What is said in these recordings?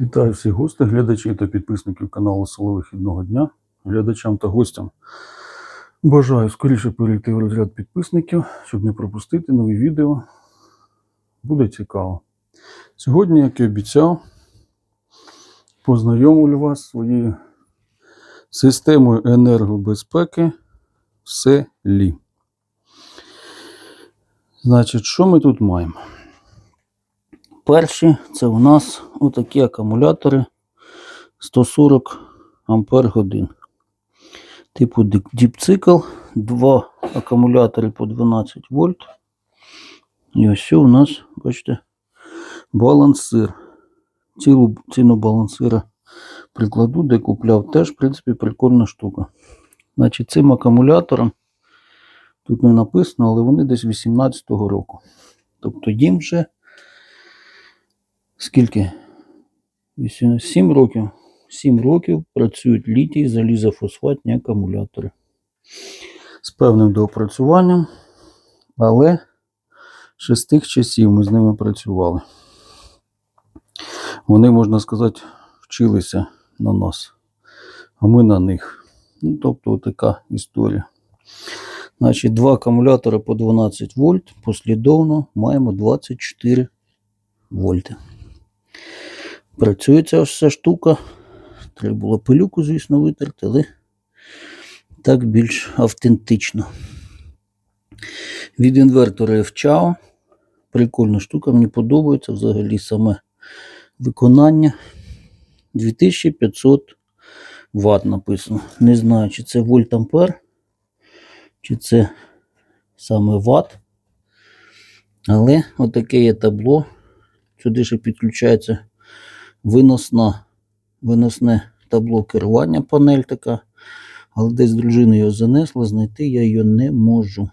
Вітаю всіх гостей, глядачів та підписників каналу Село Вихідного дня, глядачам та гостям. Бажаю скоріше перейти в розряд підписників, щоб не пропустити нові відео. Буде цікаво. Сьогодні, як і обіцяв, познайомлю вас своєю системою енергобезпеки в селі. Значить, що ми тут маємо? Перші це у нас отакі акумулятори 140 ампер годин. Типу діпцикл, два акумулятори по 12 вольт. І ось у нас, бачите, балансир. Цілу ціну балансира прикладу, де купляв, теж, в принципі, прикольна штука. Значить, цим акумулятором, тут не написано, але вони десь 18-го року. Тобто їм вже скільки? 7 років. 7 років працюють літій залізофосфатні акумулятори. З певним доопрацюванням, але ще з тих часів ми з ними працювали. Вони, можна сказати, вчилися на нас, а ми на них. Ну, тобто, така історія. Значить, два акумулятори по 12 вольт, послідовно маємо 24 вольти. Працює ця вся штука. Треба було пилюку, звісно, витерти, але так більш автентично. Від інвертора FCHAO. Прикольна штука, мені подобається взагалі саме виконання. 2500 Вт написано. Не знаю, чи це вольт ампер, чи це саме Вт. Але отаке є табло. Сюди ще підключається виносна, виносне табло керування, панель така. Але десь дружина його занесла, знайти я її не можу.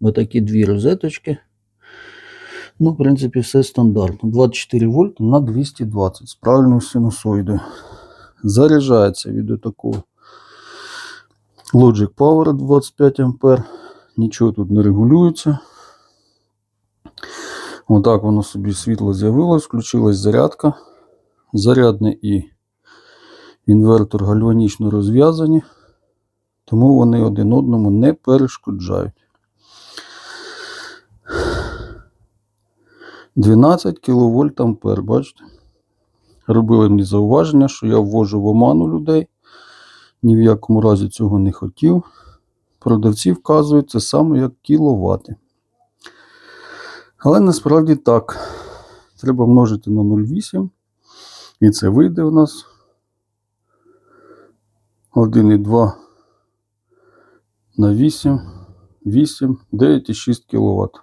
Отакі дві розеточки. Ну, в принципі, все стандартно. 24 вольт на 220 з правильною синусоїдою. Заряджається від такого Logic Power 25 А. Нічого тут не регулюється. Отак воно собі світло з'явилось, включилась зарядка. Зарядний і інвертор гальванічно розв'язані, тому вони один одному не перешкоджають. 12 кВт ампер, бачите? Робили мені зауваження, що я ввожу в оману людей. Ні в якому разі цього не хотів. Продавці вказують це саме як кіловати. Але насправді так. Треба множити на 0,8. І це вийде у нас 1,2 на 8, 8, 9,6 кВт.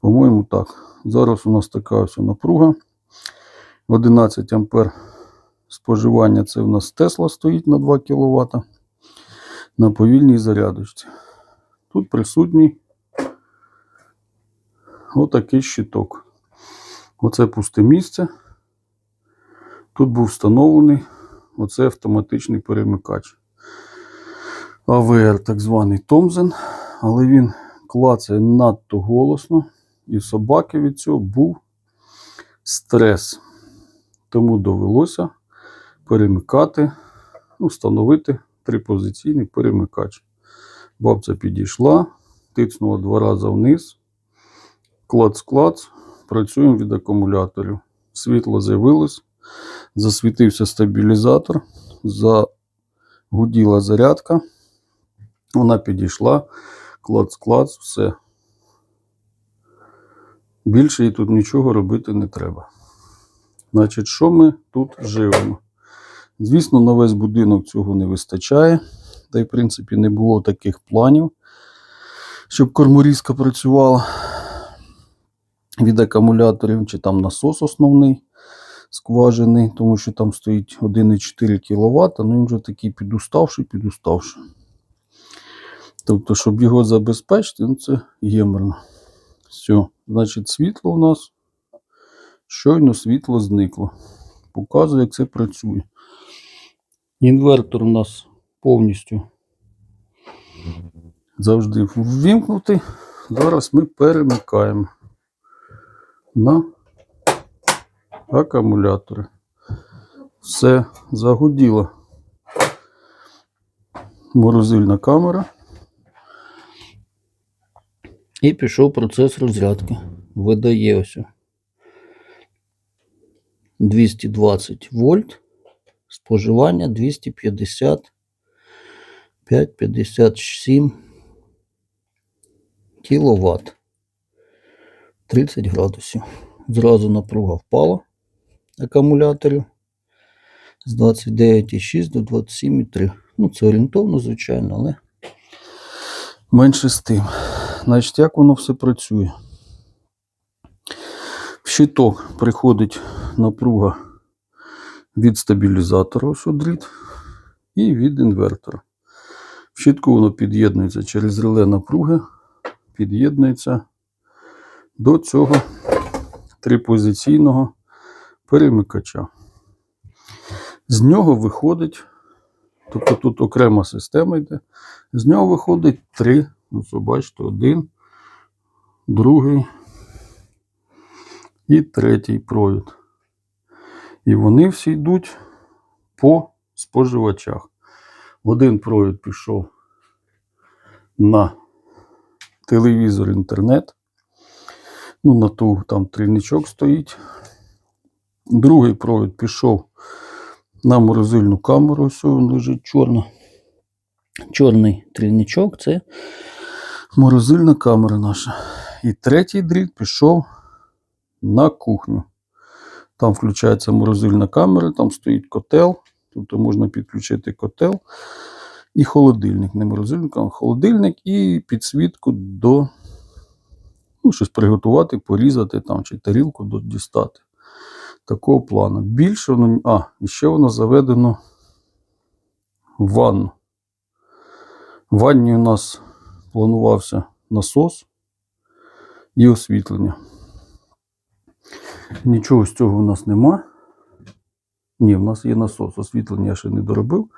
По-моєму, так. Зараз у нас така ось напруга. 11 ампер споживання це у нас Тесла стоїть на 2 кВт. На повільній зарядочці. Тут присутній отакий щиток. Оце пусте місце. Тут був встановлений оце автоматичний перемикач. АВР, так званий Томзен, але він клацає надто голосно, і в собаки від цього був стрес. Тому довелося перемикати, ну, встановити трипозиційний перемикач. Бабця підійшла, тицнула два рази вниз, клац-клац, працюємо від акумуляторів. Світло з'явилось, засвітився стабілізатор, загуділа зарядка. Вона підійшла, клац-клац, все. Більше їй тут нічого робити не треба. Значить, що ми тут живемо? Звісно, на весь будинок цього не вистачає. Та й, в принципі, не було таких планів, щоб корморізка працювала від акумуляторів, чи там насос основний скважений, тому що там стоїть 1,4 кВт, ну він вже такий підуставший, підуставший. Тобто, щоб його забезпечити, ну це геморно. Все, значить, світло у нас. Щойно світло зникло. Показує, як це працює. Інвертор у нас повністю завжди ввімкнутий. Зараз ми перемикаємо на акумулятори. Все загуділо. Морозильна камера. І пішов процес розрядки. Видає ось 220 вольт. Споживання 250 5,57 кВт. 30 градусів. Зразу напруга впала акумуляторів з 29,6 до 27,3. Ну, це орієнтовно, звичайно, але менше з тим. Значить, як воно все працює? В щиток приходить напруга від стабілізатора, ось дріт, і від інвертора. В щитку воно під'єднується через реле напруги, під'єднується до цього трипозиційного перемикача. З нього виходить, тобто тут окрема система йде, з нього виходить три, ось бачите, один, другий і третій провід. І вони всі йдуть по споживачах. Один провід пішов на телевізор інтернет. Ну, на ту там трійничок стоїть. Другий провід пішов на морозильну камеру. Ось він лежить чорна. Чорний трійничок це морозильна камера наша. І третій дріт пішов на кухню. Там включається морозильна камера, там стоїть котел. Тобто можна підключити котел і холодильник. Не морозильник, а холодильник і підсвітку до ну, щось приготувати, порізати там, чи тарілку дістати. Такого плану. Більше воно. А, і ще воно заведено в ванну. В ванні у нас планувався насос і освітлення. Нічого з цього у нас нема. Ні, в нас є насос. Освітлення я ще не доробив.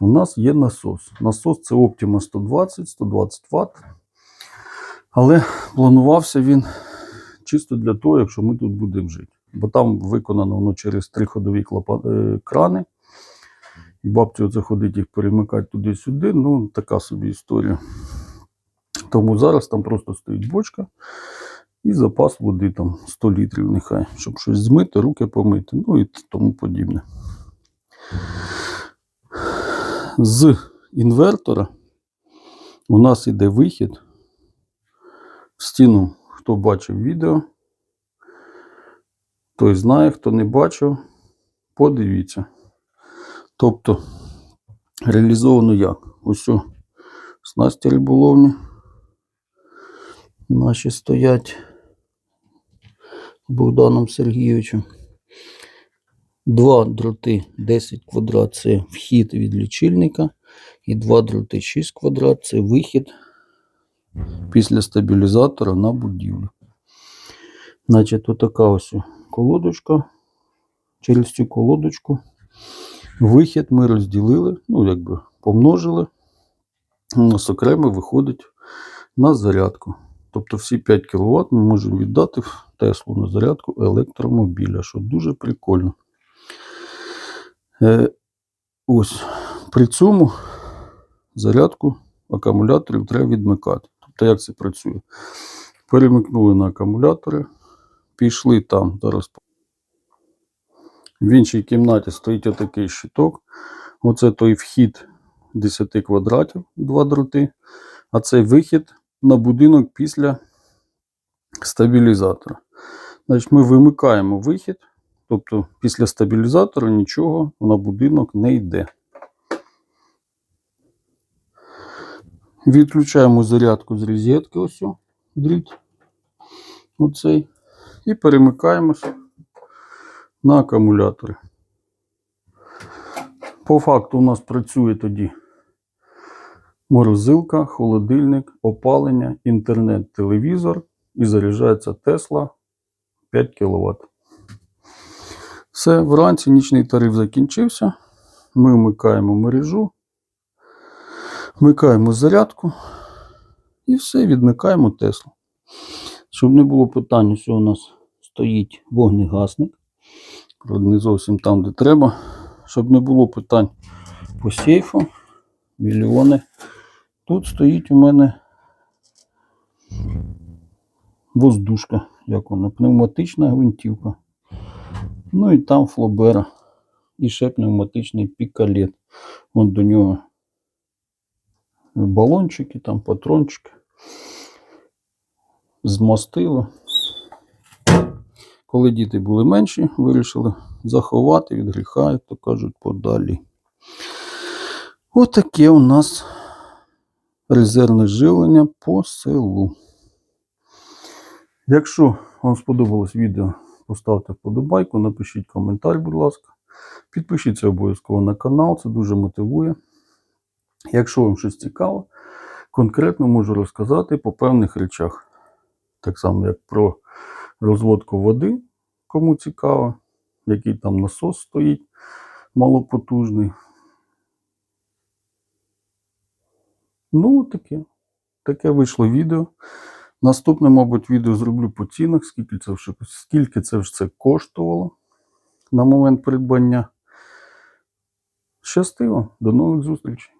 У нас є насос. Насос це Optima 120, 120 Вт. Але планувався він чисто для того, якщо ми тут будемо жити. Бо там виконано воно через три ходові е, крани. І бабці оце ходить їх перемикати туди-сюди. Ну, така собі історія. Тому зараз там просто стоїть бочка і запас води там 100 літрів нехай, щоб щось змити, руки помити, ну і тому подібне. З інвертора у нас іде вихід в стіну, хто бачив відео, той знає, хто не бачив, подивіться. Тобто реалізовано як? Ось о, снасті риболовні наші стоять Богданом Сергійовичем. Два дроти 10 квадрат це вхід від лічильника. І два дроти 6 квадрат це вихід після стабілізатора на будівлю. Значить, отака ось колодочка. Через цю колодочку вихід ми розділили, ну, якби помножили. У нас окремо виходить на зарядку. Тобто всі 5 кВт ми можемо віддати в Теслу на зарядку електромобіля, що дуже прикольно. Е, ось при цьому зарядку акумуляторів треба відмикати. Тобто, як це працює? Перемикнули на акумулятори, пішли там. Зараз в іншій кімнаті стоїть отакий щиток. Оце той вхід 10 квадратів, два дроти. А цей вихід на будинок після стабілізатора. Значить, ми вимикаємо вихід, тобто після стабілізатора нічого на будинок не йде. Відключаємо зарядку з розетки, ось дріт. Оцей. І перемикаємося на акумулятори. По факту у нас працює тоді морозилка, холодильник, опалення, інтернет, телевізор і заряджається Тесла 5 кВт. Все, вранці нічний тариф закінчився. Ми вмикаємо мережу, вмикаємо зарядку і все, відмикаємо Теслу. Щоб не було питань, що у нас стоїть вогнегасник. Правда, не зовсім там, де треба. Щоб не було питань по сейфу, мільйони. Тут стоїть у мене воздушка, як вона, пневматична гвинтівка. Ну і там флобера. І ще пневматичний пікалет. Вон до нього балончики, там патрончики. Змастило. Коли діти були менші, вирішили заховати від гріха, як то кажуть, подалі. Отаке у нас резервне живлення по селу. Якщо вам сподобалось відео, поставте вподобайку, напишіть коментар, будь ласка. Підпишіться обов'язково на канал, це дуже мотивує. Якщо вам щось цікаво, конкретно можу розказати по певних речах. Так само, як про розводку води, кому цікаво, який там насос стоїть малопотужний. Ну, таке. Таке вийшло відео. Наступне, мабуть, відео зроблю по цінах, скільки це, вже- скільки це все коштувало на момент придбання. Щастиво, до нових зустрічей!